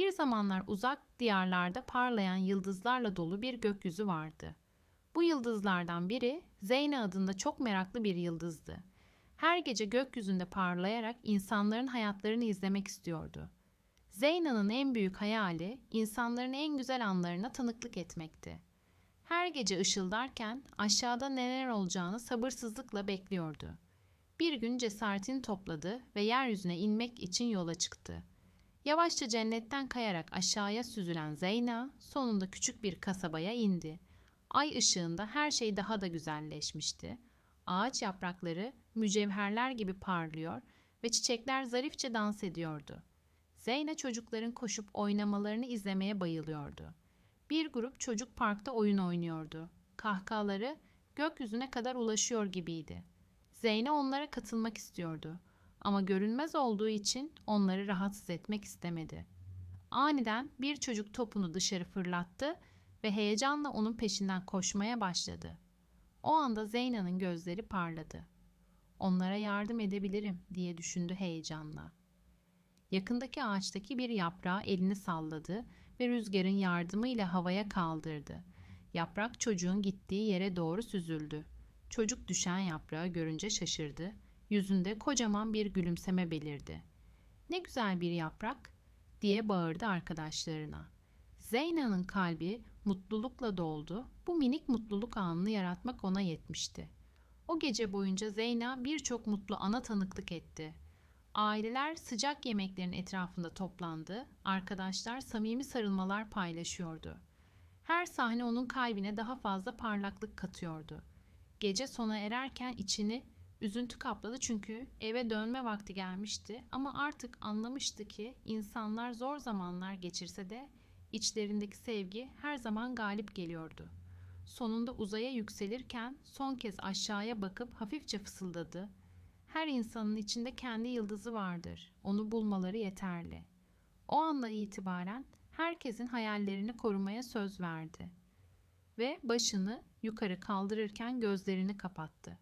Bir zamanlar uzak diyarlarda parlayan yıldızlarla dolu bir gökyüzü vardı. Bu yıldızlardan biri Zeyne adında çok meraklı bir yıldızdı. Her gece gökyüzünde parlayarak insanların hayatlarını izlemek istiyordu. Zeyna'nın en büyük hayali insanların en güzel anlarına tanıklık etmekti. Her gece ışıldarken aşağıda neler olacağını sabırsızlıkla bekliyordu. Bir gün cesaretini topladı ve yeryüzüne inmek için yola çıktı. Yavaşça cennetten kayarak aşağıya süzülen Zeyna sonunda küçük bir kasabaya indi. Ay ışığında her şey daha da güzelleşmişti. Ağaç yaprakları mücevherler gibi parlıyor ve çiçekler zarifçe dans ediyordu. Zeyna çocukların koşup oynamalarını izlemeye bayılıyordu. Bir grup çocuk parkta oyun oynuyordu. Kahkahaları gökyüzüne kadar ulaşıyor gibiydi. Zeyne onlara katılmak istiyordu ama görünmez olduğu için onları rahatsız etmek istemedi. Aniden bir çocuk topunu dışarı fırlattı ve heyecanla onun peşinden koşmaya başladı. O anda Zeyna'nın gözleri parladı. Onlara yardım edebilirim diye düşündü heyecanla. Yakındaki ağaçtaki bir yaprağı elini salladı ve rüzgarın yardımıyla havaya kaldırdı. Yaprak çocuğun gittiği yere doğru süzüldü. Çocuk düşen yaprağı görünce şaşırdı. Yüzünde kocaman bir gülümseme belirdi. Ne güzel bir yaprak diye bağırdı arkadaşlarına. Zeyna'nın kalbi mutlulukla doldu. Bu minik mutluluk anını yaratmak ona yetmişti. O gece boyunca Zeyna birçok mutlu ana tanıklık etti. Aileler sıcak yemeklerin etrafında toplandı. Arkadaşlar samimi sarılmalar paylaşıyordu. Her sahne onun kalbine daha fazla parlaklık katıyordu. Gece sona ererken içini üzüntü kapladı çünkü eve dönme vakti gelmişti ama artık anlamıştı ki insanlar zor zamanlar geçirse de içlerindeki sevgi her zaman galip geliyordu. Sonunda uzaya yükselirken son kez aşağıya bakıp hafifçe fısıldadı. Her insanın içinde kendi yıldızı vardır. Onu bulmaları yeterli. O andan itibaren herkesin hayallerini korumaya söz verdi ve başını yukarı kaldırırken gözlerini kapattı.